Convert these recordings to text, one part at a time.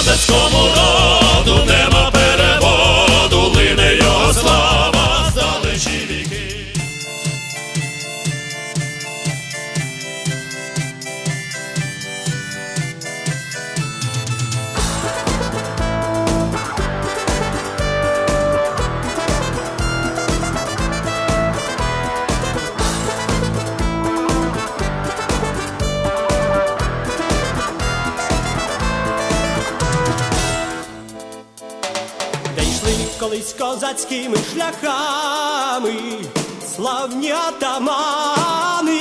underscore йшли колись козацькими шляхами, славні атамани,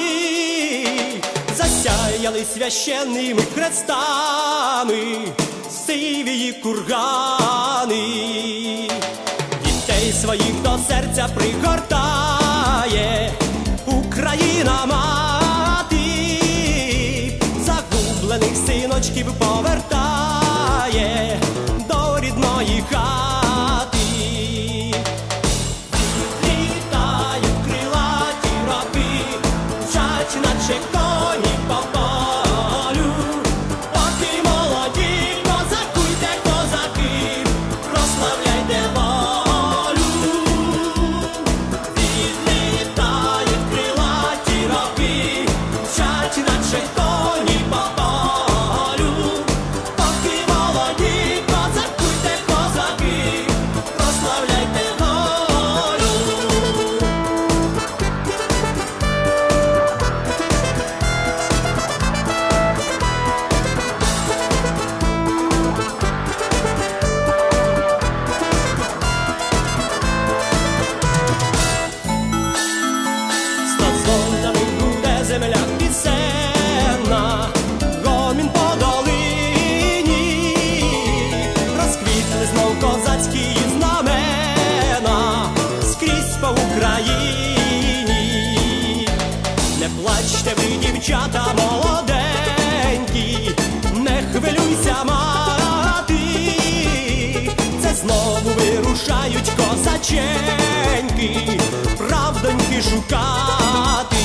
засяяли священними хрестами, сивії кургани, дітей своїх до серця пригортає Україна мати, загублених синочків повертає козацькі знамена скрізь по Україні. Не плачте ви, дівчата молоденькі, не хвилюйся, мати, це знову вирушають козаченьки, правдоньки шукати.